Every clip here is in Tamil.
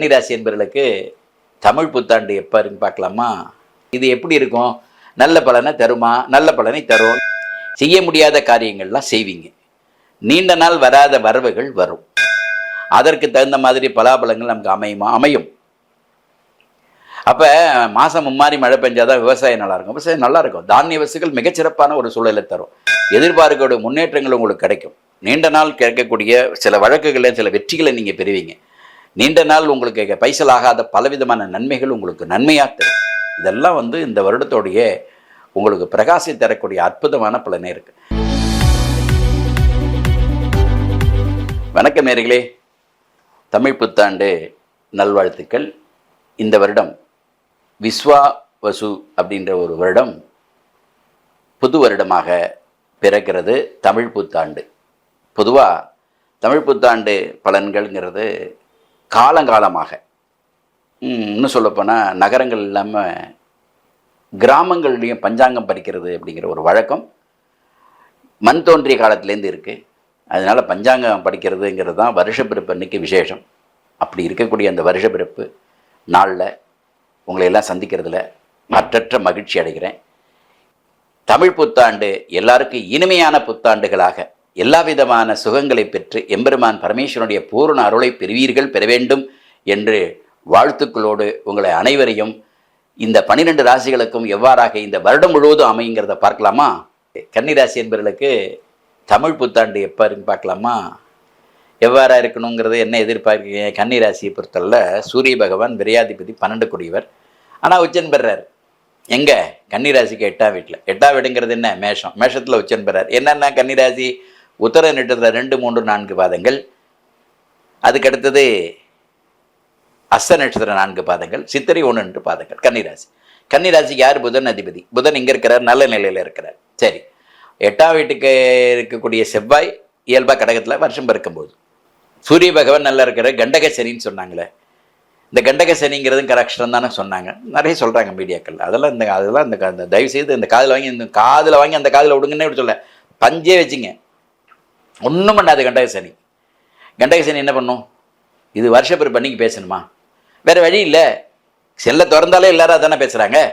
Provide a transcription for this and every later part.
கன்னிராசி என்பவர்களுக்கு தமிழ் புத்தாண்டு எப்போ இருக்குன்னு பார்க்கலாமா? இது எப்படி இருக்கும்? நல்ல பலனை தருமா? நல்ல பலனை தரும். செய்ய முடியாத காரியங்கள்லாம் செய்வீங்க. நீண்ட நாள் வராத வரவுகள் வரும். அதற்கு தகுந்த மாதிரி பலாபலங்கள் நமக்கு அமையுமா? அமையும். அப்போ மாதம் மும்மாரி மழை பெஞ்சாதான் விவசாயம் நல்லா இருக்கும் விவசாயம் நல்லா இருக்கும் தானிய வசுகள் மிகச்சிறப்பான ஒரு சூழலை தரும். எதிர்பார்க்கக்கூடிய முன்னேற்றங்கள் உங்களுக்கு கிடைக்கும். நீண்ட நாள் கிடைக்கக்கூடிய சில வழக்குகளில் சில வெற்றிகளை நீங்கள் பெறுவீங்க. நீண்ட நாள் உங்களுக்கு பைசல் ஆகாத பலவிதமான நன்மைகள் உங்களுக்கு நன்மையாக தரும். இதெல்லாம் வந்து இந்த வருடத்தோடைய உங்களுக்கு பிரகாசி தரக்கூடிய அற்புதமான பலனே இருக்கு. வணக்கம் நேர்களே. தமிழ் புத்தாண்டு நல்வாழ்த்துக்கள். இந்த வருடம் விஸ்வா வசு அப்படின்ற ஒரு வருடம் புது வருடமாக பிறக்கிறது. தமிழ் புத்தாண்டு. பொதுவாக தமிழ் புத்தாண்டு பலன்கள்ங்கிறது காலங்காலமாக. இன்னும் சொல்லப்போனால் நகரங்கள் இல்லாமல் கிராமங்கள்லேயும் பஞ்சாங்கம் படிக்கிறது அப்படிங்கிற ஒரு வழக்கம் மண் தோன்றிய காலத்துலேருந்து இருக்குது அதனால் பஞ்சாங்கம் படிக்கிறதுங்கிறது தான் வருஷப்பிறப்பு அன்றைக்கி விசேஷம். அப்படி இருக்கக்கூடிய அந்த வருஷப்பிறப்பு நாளில் உங்களை எல்லாம் சந்திக்கிறதுல மற்றற்ற மகிழ்ச்சி அடைகிறேன். தமிழ் புத்தாண்டு எல்லாருக்கும் இனிமையான புத்தாண்டுகளாக எல்லா விதமான சுகங்களை பெற்று எம்பெருமான் பரமேஸ்வரனுடைய பூரண அருளை பெறுவீர்கள் பெற வேண்டும் என்று வாழ்த்துக்களோடு உங்களை அனைவரையும் இந்த பன்னிரெண்டு ராசிகளுக்கும் எவ்வாறாக இந்த வருடம் முழுவதும் அமையுங்கிறத பார்க்கலாமா? கன்னிராசி என்பவர்களுக்கு தமிழ் புத்தாண்டு எப்போ இருக்குன்னு பார்க்கலாமா? எவ்வாறா இருக்கணுங்கிறது என்ன எதிர்பார்க்கீங்க கன்னிராசியை பொறுத்தவரை சூரிய பகவான் விரையாதிபதி பன்னெண்டு குடியவர். ஆனால் உச்சன் பெறார். எங்கே? கன்னிராசிக்கு எட்டாம் வீட்டில் எட்டாம் வீடுங்கிறது என்ன? மேஷம். மேஷத்தில் உச்சன் பெறார். என்னென்ன கன்னிராசி உத்தர நட்சத்திரம் ரெண்டு மூன்று நான்கு பாதங்கள். அதுக்கு அடுத்தது அஸ்த நட்சத்திரம் நான்கு பாதங்கள் சித்திரை ஒன்று ரெண்டு பாதங்கள் கன்னிராசி. கன்னிராசிக்கு யார் புதன் அதிபதி? புதன் இங்கே இருக்கிறார்? நல்ல நிலையில் இருக்கிறார். சரி. எட்டாம் வீட்டுக்கு இருக்கக்கூடிய செவ்வாய் இயல்பாக கடகத்தில் வருஷம் பிறக்கும்போது. சூரிய பகவான் நல்லா இருக்கிற கண்டக சனின்னு சொன்னாங்களே. இந்த கண்டக சனிங்கிறதும் கரெக்ஷன் தானே சொன்னாங்க. நிறைய சொல்கிறாங்க மீடியாக்கள். அதெல்லாம் இந்த அதெல்லாம் இந்த தயவு செய்து இந்த காதில் வாங்கி இந்த காதில் வாங்கி அந்த காதில் விடுங்கன்னே இப்படி சொல்ல. பஞ்சே வச்சுங்க. ஒன்றும் பண்ணாது கண்டக சனி. என்ன பண்ணும்? இது வருஷப்பிறப்பு பண்ணிக்கு பேசணுமா? வேறு வழி இல்லை. செல்ல திறந்தாலே எல்லாரும் அதானே பேசுகிறாங்க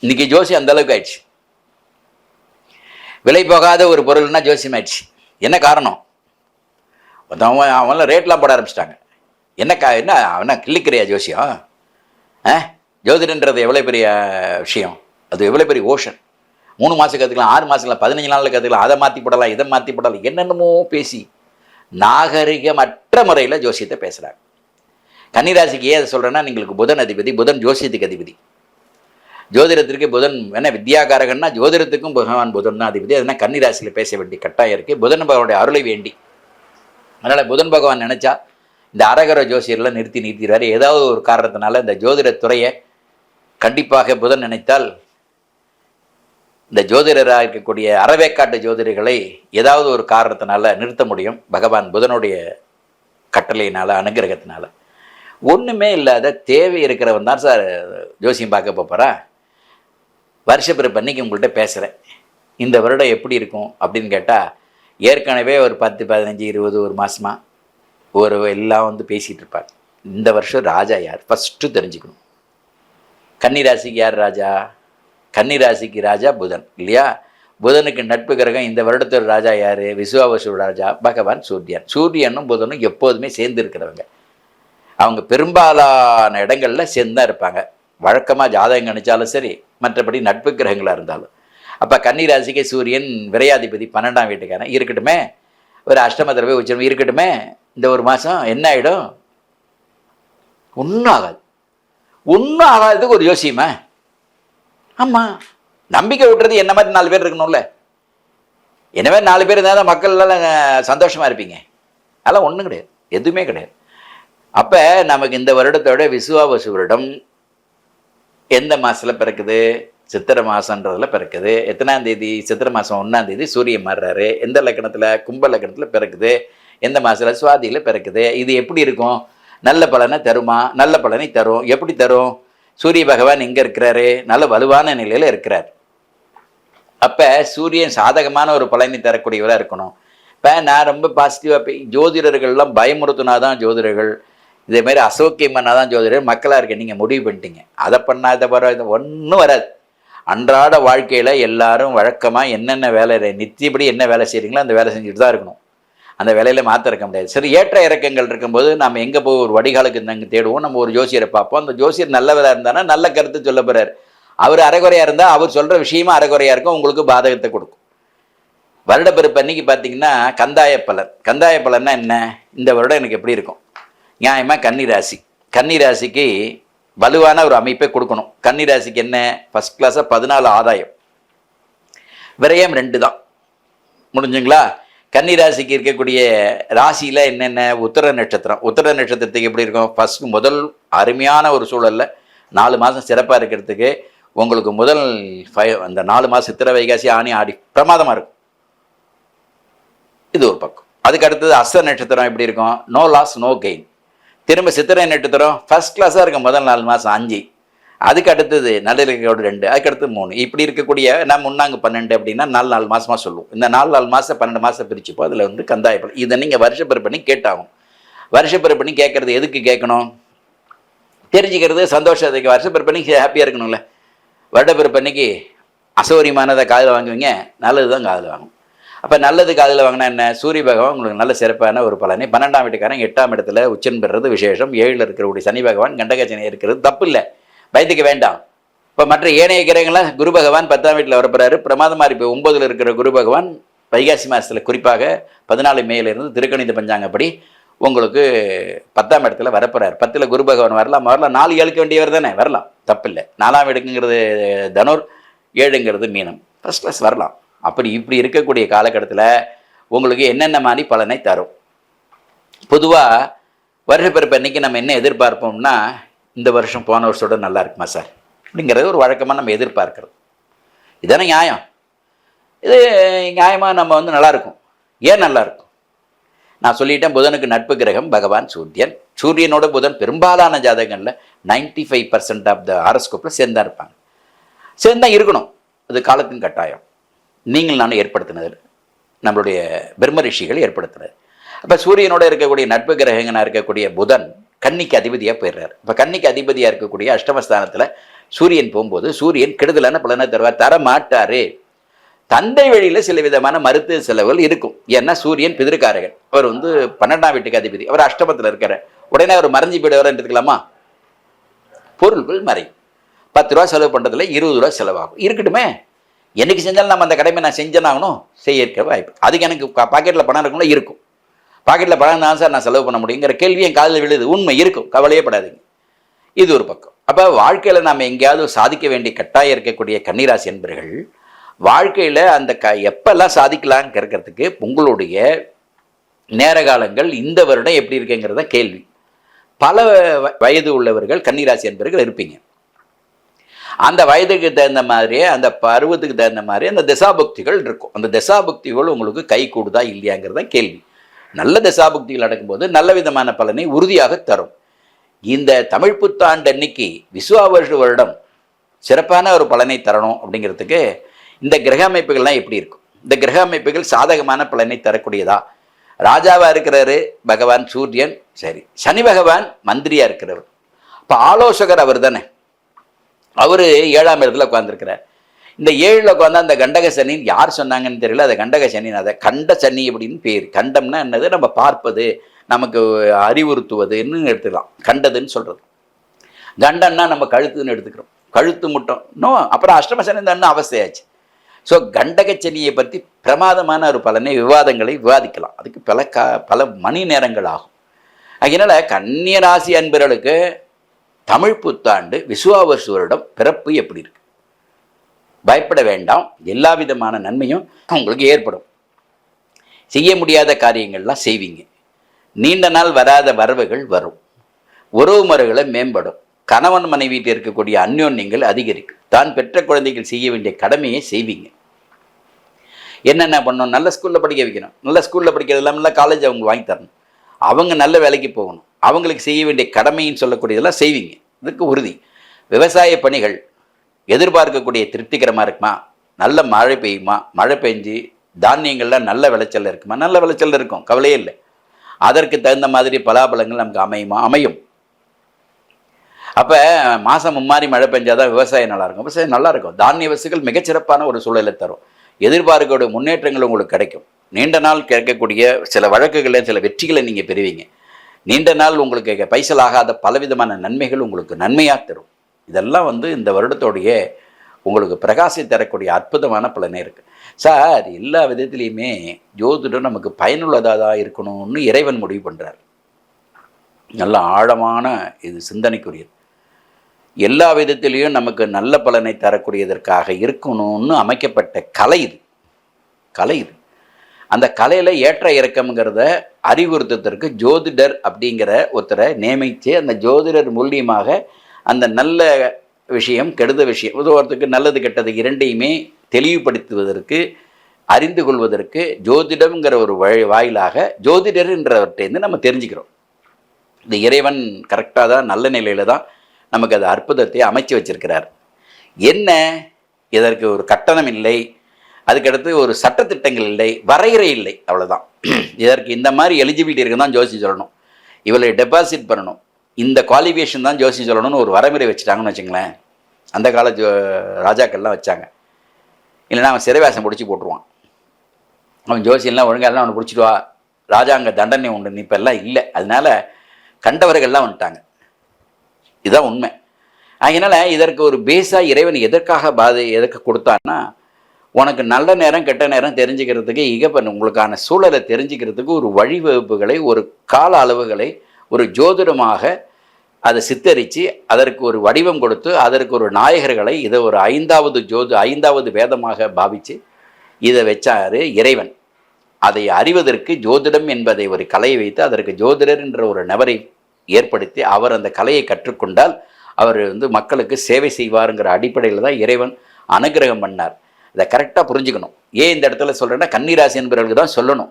இன்னைக்கு ஜோசி அந்த அளவுக்கு ஆயிடுச்சு. விலை போகாத ஒரு பொருள்னா ஜோசியம் ஆயிடுச்சு. என்ன காரணம்? அவன் அவன்லாம் ரேட்லாம் போட ஆரம்பிச்சிட்டாங்க. என்ன கா என்ன அவனா கிள்ளிக்கிறியா ஜோசியம்? ஆ? ஜோதிடன்றது எவ்வளோ பெரிய விஷயம்? அது எவ்வளோ பெரிய ஓஷன் மூணு மாதம் கற்றுக்கலாம் ஆறு மாதம் பதினஞ்சு நாளில் கற்றுக்கலாம் அதை மாற்றி போடலாம் இதை மாற்றி போடலாம் என்னென்னமோ பேசி நாகரிகமற்ற முறையில் ஜோசியத்தை பேசுகிறாங்க கன்னிராசிக்கு ஏன் அதை சொல்கிறேன்னா எங்களுக்கு புதன் அதிபதி புதன் ஜோசியத்துக்கு அதிபதி. ஜோதிடத்திற்கு புதன் என்ன வித்யாகாரகன்னா ஜோதிடத்துக்கும் பகவான் புதன் தான் அதிபதி. அதனால் கன்னிராசியில் பேச வேண்டிய கட்டாயம் இருக்குது புதன் பகவானுடைய அருளை வேண்டி. அதனால் புதன் பகவான் நினச்சா இந்த அரகர ஜோசியர்லாம் நிறுத்தி நிறுத்திடுறாரு ஏதாவது ஒரு காரணத்தினால இந்த ஜோதிட துறையை கண்டிப்பாக புதன் நினைத்தால் இந்த ஜோதிடராக இருக்கக்கூடிய அறவேக்காட்டு ஜோதிடர்களை ஏதாவது ஒரு காரணத்தினால நிறுத்த முடியும். பகவான் புதனுடைய கட்டளையினால அனுகிரகத்தினால. ஒன்றுமே இல்லாத தேவை இருக்கிறவன் தான் சார் ஜோசியம் பார்க்க போகிறா வருஷப்பிறப்பு அன்னைக்கு உங்கள்கிட்ட பேசுகிறேன் இந்த வருடம் எப்படி இருக்கும் அப்படின்னு கேட்டால் ஏற்கனவே ஒரு பத்து பதினஞ்சு இருபது ஒரு மாதமாக ஒரு எல்லாம் வந்து பேசிகிட்டு இருப்பாங்க இந்த வருஷம் ராஜா யார்? ஃபஸ்ட்டு தெரிஞ்சுக்கணும். கன்னிராசிக்கு யார் ராஜா? கன்னிராசிக்கு ராஜா புதன் இல்லையா? புதனுக்கு நட்பு கிரகம் இந்த வருடத்தோட ராஜா யார்? விசுவாவசு ராஜா பகவான் சூரியன். சூரியனும் புதனும் எப்போதுமே சேர்ந்து இருக்கிறவங்க அவங்க பெரும்பாலான இடங்களில் சேர்ந்து தான் இருப்பாங்க. வழக்கமாக ஜாதகம் கணிச்சாலும் சரி மற்றபடி நட்பு கிரகங்களாக இருந்தாலும். அப்போ கன்னிராசிக்கு சூரியன் விரையாதிபதி பன்னெண்டாம் வீட்டுக்காரன். இருக்கட்டுமே. ஒரு அஷ்டம தடவை உச்சம் இருக்கட்டுமே. இந்த ஒரு மாதம் என்ன ஆகிடும் ஒன்றும் ஆகாது. ஒன்றும் ஆகாததுக்கு ஒரு யோசியமா ஆமாம் நம்பிக்கை விட்டுறது என்ன மாதிரி நாலு பேர் இருக்கணும்ல? எனவே நாலு பேர் இருந்தால் தான் மக்கள் எல்லாம் சந்தோஷமாக இருப்பீங்க. அதெல்லாம் ஒன்றும் கிடையாது. எதுவுமே கிடையாது. அப்போ நமக்கு இந்த வருடத்தோட விசுவாவசு வருடம் எந்த மாதத்தில் பிறக்குது? சித்திரை மாதன்றதில் பிறக்குது. எத்தனாம் தேதி? சித்திரை மாதம் ஒன்றாம் தேதி சூரியன் மாறுறாரு. எந்த லக்கணத்தில்? கும்ப லக்கணத்தில் பிறக்குது. எந்த மாதத்தில் சுவாதியில் பிறக்குது. இது எப்படி இருக்கும்? நல்ல பலனை தருமா? நல்ல பலனை தரும். எப்படி தரும்? சூரிய பகவான் எங்கே இருக்கிறாரு? நல்ல வலுவான நிலையில் இருக்கிறார். அப்போ சூரியன் சாதகமான ஒரு பலனை தரக்கூடியவராக இருக்கணும். இப்போ நான் ரொம்ப பாசிட்டிவாக ஜோதிடர்கள்லாம் பயமுறுத்தினா தான் ஜோதிடர்கள். இதேமாரி மாதிரி பண்ணால் தான் ஜோதிடர் மக்களாக இருக்க நீங்கள் முடிவு பண்ணிட்டீங்க. அதை பண்ணாத பரவாயில்ல ஒன்றும் வராது. அன்றாட வாழ்க்கையில் எல்லாரும் வழக்கமாக என்னென்ன வேலை நித்தியப்படி என்ன வேலை செய்கிறீங்களோ அந்த வேலை செஞ்சுட்டு தான் இருக்கணும். அந்த வேலையில மாற்ற இருக்க முடியாது. சரி ஏற்ற இறக்கங்கள் இருக்கும்போது நம்ம எங்கே போய் ஒரு வடிகாலுக்கு நாங்கள் தேடுவோம் நம்ம ஒரு ஜோசியரை பார்ப்போம். அந்த ஜோசியர் நல்லவராக இருந்தானா நல்ல கருத்து சொல்ல போகிறார் அவர் அரைகுறையாக இருந்தால் அவர் சொல்கிற விஷயமா அரைகுறையாக இருக்கும் உங்களுக்கு பாதகத்தை கொடுக்கும். வருடப்பிறப்பு அன்னைக்கு பார்த்தீங்கன்னா கந்தாய பலன். கந்தாய பலன்னா என்ன? இந்த வருடம் எனக்கு எப்படி இருக்கும்? நியாயமாக கன்னி ராசி வலுவான ஒரு அமைப்பை கொடுக்கணும். கன்னி ராசிக்கு என்ன? ஃபர்ஸ்ட் கிளாஸாக பதினாலு ஆதாயம். விரயம் ரெண்டு தான் முடிஞ்சுங்களா? கன்னிராசிக்கு இருக்கக்கூடிய ராசியில் என்னென்ன உத்தர நட்சத்திரம்? உத்தர நட்சத்திரத்துக்கு எப்படி இருக்கும்? ஃபர்ஸ்ட் முதல் அருமையான ஒரு சூழலில் நாலு மாதம் சிறப்பாக இருக்கிறதுக்கு உங்களுக்கு முதல் ஃபைவ் அந்த நாலு மாதம் சித்திரை வைகாசி ஆணி ஆடி பிரமாதமாக இருக்கும். இது ஒரு பக்கம். அதுக்கு அடுத்தது அஸ்த நட்சத்திரம் எப்படி இருக்கும்? நோ லாஸ் நோ கெயின் திரும்ப சித்திரை நட்சத்திரம் ஃபர்ஸ்ட் கிளாஸாக இருக்கும். முதல் நாலு மாதம் அஞ்சு. அதுக்கு அடுத்தது நல்லிலக்கோடு ரெண்டு அதுக்கு அடுத்து மூணு. இப்படி இருக்கக்கூடிய நான் முன்னாங்க பன்னெண்டு அப்படின்னா நாலு நாலு மாதமாக சொல்லுவோம். இந்த நாலு நாலு மாதம் பன்னெண்டு மாதம் பிரிச்சுப்போம். அதில் வந்து கந்தாயப்படம் இதை நீங்கள் வருஷப்பெரு பண்ணி கேட்டாகும் வருஷப்பெரு பண்ணி கேட்கறது எதுக்கு கேட்கணும்? தெரிஞ்சுக்கிறது சந்தோஷத்துக்கு வருஷப்பெரு பண்ணி ஹாப்பியாக இருக்கணும்ல. வருடப்பெரு பண்ணிக்கு அசௌரியமானதை காதில் வாங்குவீங்க. நல்லது தான் காதில் வாங்கும் அப்போ நல்லது காதில் வாங்கினா என்ன? சூரிய பகவான் உங்களுக்கு நல்ல சிறப்பான ஒரு பலனை. பன்னெண்டாம் வீட்டுக்காரன் எட்டாம் இடத்துல உச்சன் பெறுறது விசேஷம். ஏழில் இருக்கிறக்கூடிய சனி பகவான் கண்டகச்சனை இருக்கிறது தப்பு இல்லை. பயத்துக்கு வேண்டாம். இப்போ மற்ற ஏனைய கிரகங்கள்லாம் குரு பகவான் பத்தாம் வீட்டில் வரப்போறாரு. பிரமாதமாக இப்போ ஒன்பதில் இருக்கிற குரு பகவான் வைகாசி மாதத்தில் குறிப்பாக பதினாலு மேலேருந்து திருக்கணித பஞ்சாங்கப்படி உங்களுக்கு பத்தாம் இடத்துல வரப்போறாரு. பத்தில் குரு பகவான் வரலாம். வரலாம். நாலு ஏழுக்க வேண்டியவர் தானே? வரலாம். தப்பில்லை. நாலாம் இடக்குங்கிறது தனுர் ஏழுங்கிறது மீனம். ஃபர்ஸ்ட் கிளாஸ் வரலாம். அப்படி இப்படி இருக்கக்கூடிய காலகட்டத்தில் உங்களுக்கு என்னென்ன மாதிரி பலனை தரும்? பொதுவாக வருஷப்பிறப்பு அன்னைக்கு நம்ம என்ன எதிர்பார்ப்போம்னா இந்த வருஷம் போன வருஷத்தோட நல்லா இருக்குமா சார்? அப்படிங்கிறது ஒரு வழக்கமாக நம்ம எதிர்பார்க்குறது இதானே நியாயம்? இது நியாயமாக நம்ம வந்து நல்லாயிருக்கும் ஏன் நல்லாயிருக்கும் நான் சொல்லிட்டேன் புதனுக்கு நட்பு கிரகம் பகவான் சூரியன். சூரியனோட புதன் பெரும்பாலான ஜாதகங்களில் ninety five percent of the ஆரஸ்கோப்பில் சேர்ந்தா இருப்பாங்க. சேர்ந்தா இருக்கணும். அது காலத்தின் கட்டாயம். நீங்கள் நான் ஏற்படுத்தினது நம்மளுடைய பிரம்ம ரிஷிகள் ஏற்படுத்தினது. அப்போ சூரியனோட இருக்கக்கூடிய நட்பு கிரகங்களாக இருக்கக்கூடிய புதன் கன்னிக்கு அதிபதியாக போயிடுறாரு. இப்போ கன்னிக்கு அதிபதியாக இருக்கக்கூடிய அஷ்டமஸ்தானத்தில் சூரியன் போகும்போது சூரியன் கெடுதலான பலனை தருவார். தர மாட்டார். தந்தை வழியில் சில விதமான மருத்துவ செலவுகள் இருக்கும். ஏன்னா சூரியன் பிதிர்காரகன் அவர் வந்து பன்னெண்டாம் வீட்டுக்கு அதிபதி. அவர் அஷ்டமத்தில் இருக்கார். உடனே அவர் மறைஞ்சு போயிடுவார் எடுத்துக்கலாமா பொருள்கள் மறையும். பத்து ரூபா செலவு பண்ணுறதுல இருபது ரூபா செலவாகும். இருக்கட்டுமே. என்னைக்கு செஞ்சாலும் நம்ம அந்த கடமை நான் செஞ்சேனாகணும். செய்ய இருக்க வாய்ப்பு. அதுக்கு எனக்கு பாக்கெட்டில் பணம் இருக்கணும் இருக்கும். பாக்கெட்டில் பணம் தான் சார் நான் செலவு பண்ண முடியுங்கிற கேள்வி என் காதில் விழுது. உண்மை இருக்கும். கவலையே படாதீங்க. இது ஒரு பக்கம். அப்போ வாழ்க்கையில் நாம் எங்கேயாவது சாதிக்க வேண்டிய கட்டாயம் இருக்கக்கூடிய கன்னிராசி என்பர்கள் வாழ்க்கையில் அந்த க எப்பெல்லாம் சாதிக்கலாங்க கேட்கறதுக்கு உங்களுடைய நேர காலங்கள் இந்த வருடம் எப்படி இருக்குங்கிறத கேள்வி. பல வ- வயது உள்ளவர்கள் கன்னிராசி என்பர்கள் இருப்பீங்க. அந்த வயதுக்கு தகுந்த மாதிரியே அந்த பருவத்துக்கு தகுந்த மாதிரி அந்த திசாபக்திகள் இருக்கும். அந்த திசாபக்திகள் உங்களுக்கு கை கூடுதா இல்லையாங்கிறத கேள்வி. நல்ல தசாபுக்திகள் நடக்கும்போது நல்ல விதமான பலனை உறுதியாக தரும். இந்த தமிழ் புத்தாண்டு அன்னைக்கு விசுவாவருஷ வருடம் சிறப்பான ஒரு பலனை தரணும் அப்படிங்கிறதுக்கு இந்த கிரக அமைப்புகள்லாம் எப்படி இருக்கும்? இந்த கிரக அமைப்புகள் சாதகமான பலனை தரக்கூடியதா? ராஜாவாக இருக்கிறாரு பகவான் சூரியன் சரி சனி பகவான் மந்திரியாக இருக்கிறவர். இப்போ ஆலோசகர் அவர் தானே அவர் ஏழாம் இடத்துல உட்காந்துருக்கிறார் இந்த ஏழில் உட்காந்து அந்த கண்டக சனின்னு யார் சொன்னாங்கன்னு தெரியல. அதை கண்டக சனின்னு அதை கண்ட சனி அப்படின்னு பேர். கண்டம்னா என்னது? நம்ம பார்ப்பது நமக்கு அறிவுறுத்துவதுன்னு எடுத்துக்கலாம். கண்டதுன்னு சொல்கிறது கண்டன்னா நம்ம கழுத்துன்னு எடுத்துக்கிறோம். கழுத்து முட்டம். இன்னும் அப்புறம் அஷ்டம சனி தான். அவஸ்தையாச்சு. ஸோ கண்டகச்சனியை பற்றி பிரமாதமான ஒரு பலனை விவாதங்களை விவாதிக்கலாம். அதுக்கு பல கா பல மணி நேரங்கள் ஆகும். அதனால கன்னியராசி அன்பர்களுக்கு தமிழ் புத்தாண்டு விசுவாவசு வருடம் பிறப்பு எப்படி இருக்குது பயப்பட வேண்டாம். எல்லா விதமான நன்மையும் உங்களுக்கு ஏற்படும். செய்ய முடியாத காரியங்கள்லாம் செய்வீங்க. நீண்ட நாள் வராத வரவுகள் வரும். உறவு முறைகளை மேம்படும். கணவன் மனைவியில் இருக்கக்கூடிய அந்யோன்யங்கள் அதிகரிக்கும். தான் பெற்ற குழந்தைகள் செய்ய வேண்டிய கடமையை செய்வீங்க. என்னென்ன பண்ணணும்? நல்ல ஸ்கூலில் படிக்க வைக்கணும். நல்ல ஸ்கூலில் படிக்கிறது இல்லாமல் காலேஜ் அவங்க வாங்கி தரணும். அவங்க நல்ல வேலைக்கு போகணும். அவங்களுக்கு செய்ய வேண்டிய கடமைன்னு சொல்லக்கூடியதெல்லாம் செய்வீங்க. இதுக்கு உறுதி. விவசாய பணிகள் எதிர்பார்க்கக்கூடிய திருப்திகரமாக இருக்குமா? நல்ல மழை பெய்யுமா? மழை பெஞ்சு தானியங்கள்லாம் நல்ல விளைச்சல் இருக்குமா? நல்ல விளைச்சல் இருக்கும். கவலையே இல்லை. அதற்கு தகுந்த மாதிரி பலாபலங்கள் நமக்கு அமையுமா? அமையும். அப்போ மாதம் மும்மாரி மழை பெஞ்சாதான் விவசாயம் நல்லாயிருக்கும் விவசாயம் நல்லாயிருக்கும் தானிய வசுகள் மிகச்சிறப்பான ஒரு சூழலை தரும். எதிர்பார்க்கக்கூடிய முன்னேற்றங்கள் உங்களுக்கு கிடைக்கும். நீண்ட நாள் கிடைக்கக்கூடிய சில வழக்குகளை சில வெற்றிகளை நீங்கள் பெறுவீங்க. நீண்ட நாள் உங்களுக்கு பைசலாகாத பலவிதமான நன்மைகள் உங்களுக்கு நன்மையாக தரும். இதெல்லாம் வந்து இந்த வருடத்தோடைய உங்களுக்கு பிரகாசி தரக்கூடிய அற்புதமான பலனே இருக்குது சார் எல்லா விதத்துலேயுமே ஜோதிடம் நமக்கு பயனுள்ளதாக தான் இருக்கணும்னு இறைவன் முடிவு பண்ணுறார் நல்ல ஆழமான இது சிந்தனைக்குரியது. எல்லா விதத்திலையும் நமக்கு நல்ல பலனை தரக்கூடியதற்காக இருக்கணும்னு அமைக்கப்பட்ட கலை இது. கலை இது. அந்த கலையில் ஏற்ற இறக்கம்ங்கிறத அறிவுறுத்தத்திற்கு ஜோதிடர் அப்படிங்கிற ஒருத்தரை நியமித்து அந்த ஜோதிடர் மூலியமாக அந்த நல்ல விஷயம் கெடுத விஷயம் உதவுறதுக்கு நல்லது கெட்டது இரண்டையுமே தெளிவுபடுத்துவதற்கு அறிந்து கொள்வதற்கு ஜோதிடம்ங்கிற ஒரு வழி வாயிலாக ஜோதிடர்ன்றவர்கிட்டேருந்து நம்ம தெரிஞ்சுக்கிறோம். இந்த இறைவன் கரெக்டாக தான் நல்ல நிலையில் தான் நமக்கு அது அற்புதத்தை அமைச்சு வச்சிருக்கிறார். என்ன? இதற்கு ஒரு கட்டணம் இல்லை. அதுக்கடுத்து ஒரு சட்டத்திட்டங்கள் இல்லை. வரையறை இல்லை. அவ்வளோதான் இதற்கு இந்த மாதிரி எலிஜிபிலிட்டி இருக்குன்னு தான் ஜோசி சொல்லணும். இவளை டெபாசிட் பண்ணணும். இந்த குவாலிஃபிகேஷன் தான் ஜோசி சொல்லணும்னு ஒரு வரைமுறை வச்சுட்டாங்கன்னு வச்சுங்களேன். அந்த கால ஜோ ராஜாக்கள்லாம் வச்சாங்க. இல்லைன்னா அவன் சிறைவாசம் பிடிச்சி போட்டுருவான். அவன் ஜோசியெல்லாம் ஒழுங்காக எல்லாம் அவனை பிடிச்சிடுவா. ராஜாங்க தண்டனை உண்டு. நீ இப்போ எல்லாம் இல்லை. அதனால கண்டவர்கள்லாம் வந்துட்டாங்க. இதுதான் உண்மை. அதனால் இதற்கு ஒரு பேஸாக இறைவன் எதற்காக பாதை எதற்கு கொடுத்தான்னா உனக்கு நல்ல நேரம் கெட்ட நேரம் தெரிஞ்சுக்கிறதுக்கு இகப்பன் உங்களுக்கான சூழலை தெரிஞ்சுக்கிறதுக்கு ஒரு வழிவகுப்புகளை ஒரு கால அளவுகளை ஒரு ஜோதிடமாக அதை சித்தரித்து அதற்கு ஒரு வடிவம் கொடுத்து அதற்கு ஒரு நாயகர்களை இதை ஒரு ஐந்தாவது ஜோதி ஐந்தாவது வேதமாக பாவித்து இதை வச்சார் இறைவன். அதை அறிவதற்கு ஜோதிடம் என்பதை ஒரு கலையை வைத்து அதற்கு ஜோதிடர் என்ற ஒரு நபரை ஏற்படுத்தி அவர் அந்த கலையை கற்றுக்கொண்டால் அவர் வந்து மக்களுக்கு சேவை செய்வாருங்கிற அடிப்படையில் தான் இறைவன் அனுகிரகம் பண்ணார். இதை கரெக்டாக புரிஞ்சுக்கணும். ஏன் இந்த இடத்துல சொல்கிறேன்னா கன்னிராசி என்பவர்களுக்கு தான் சொல்லணும்.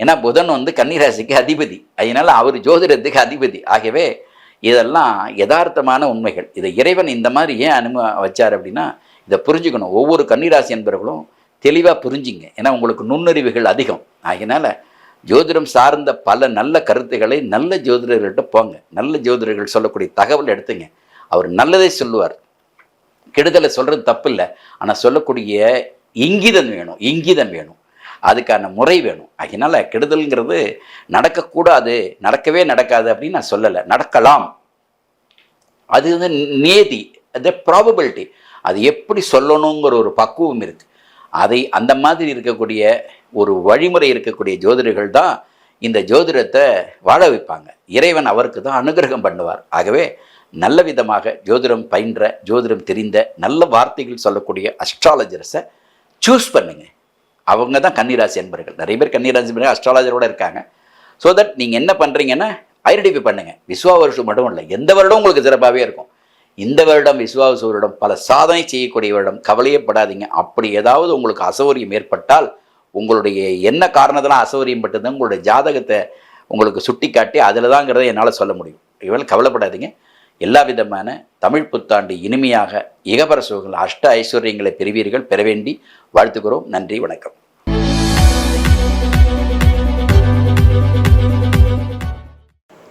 ஏன்னா புதன் வந்து கன்னிராசிக்கு அதிபதி. அதனால் அவர் ஜோதிடத்துக்கு அதிபதி. ஆகவே இதெல்லாம் யதார்த்தமான உண்மைகள். இதை இறைவன் இந்த மாதிரி ஏன் அனும வச்சார் அப்படின்னா இதை புரிஞ்சுக்கணும். ஒவ்வொரு கன்னிராசி என்பவர்களும் தெளிவாக புரிஞ்சிங்க. ஏன்னா உங்களுக்கு நுண்ணறிவுகள் அதிகம். ஆகையினால ஜோதிடம் சார்ந்த பல நல்ல கருத்துக்களை நல்ல ஜோதிடர்கள்ட்ட போங்க. நல்ல ஜோதிடர்கள் சொல்லக்கூடிய தகவல் எடுத்துங்க. அவர் நல்லதே சொல்லுவார். கெடுதலை சொல்கிறது தப்பு இல்லை ஆனால் சொல்லக்கூடிய இங்கிதம் வேணும். இங்கிதம் வேணும். அதுக்கான முறை வேணும். அதனால் கெடுதல்ங்கிறது நடக்கக்கூடாது. நடக்கவே நடக்காது அப்படின்னு நான் சொல்லலை. நடக்கலாம். அது வந்து நேதி அந்த ப்ராபபிலிட்டி அது எப்படி சொல்லணுங்கிற ஒரு பக்குவம் இருக்குது அதை அந்த மாதிரி இருக்கக்கூடிய ஒரு வழிமுறை இருக்கக்கூடிய ஜோதிடர்கள் தான் இந்த ஜோதிடத்தை வாழ வைப்பாங்க. இறைவன் அவருக்கு தான் அனுகிரகம் பண்ணுவார். ஆகவே நல்ல விதமாக ஜோதிடம் பயின்ற ஜோதிடம் தெரிந்த நல்ல வார்த்தைகள் சொல்லக்கூடிய அஸ்ட்ராலஜர்ஸை சூஸ் பண்ணுங்க. அவங்க தான் கன்னிராசி என்பர்கள் நிறைய பேர் கன்னிராசி என்பர்கள் அஸ்ட்ராலஜரோட இருக்காங்க. ஸோ தட் நீங்கள் என்ன பண்ணுறீங்கன்னா ஐடென்டிஃபை பண்ணுங்க. விஸ்வா வருஷம் மட்டும் இல்லை எந்த வருடம் உங்களுக்கு சிறப்பாகவே இருக்கும். இந்த வருடம் விஸ்வாச வருடம் பல சாதனை செய்யக்கூடிய வருடம். கவலையப்படாதீங்க அப்படி ஏதாவது உங்களுக்கு அசௌரியம் ஏற்பட்டால் உங்களுடைய என்ன காரணத்தெல்லாம் அசௌகரியம் பட்டது உங்களுடைய ஜாதகத்தை உங்களுக்கு சுட்டி காட்டி அதில் தாங்கிறத என்னால் சொல்ல முடியும். இவள் கவலைப்படாதீங்க. எல்லா விதமான தமிழ் புத்தாண்டு இனிமையாக இகபர சுகங்கள் அஷ்ட ஐஸ்வர்யங்களை பெறுவீர்கள் பெற வேண்டி வாழ்த்துக்கிறோம். நன்றி வணக்கம்.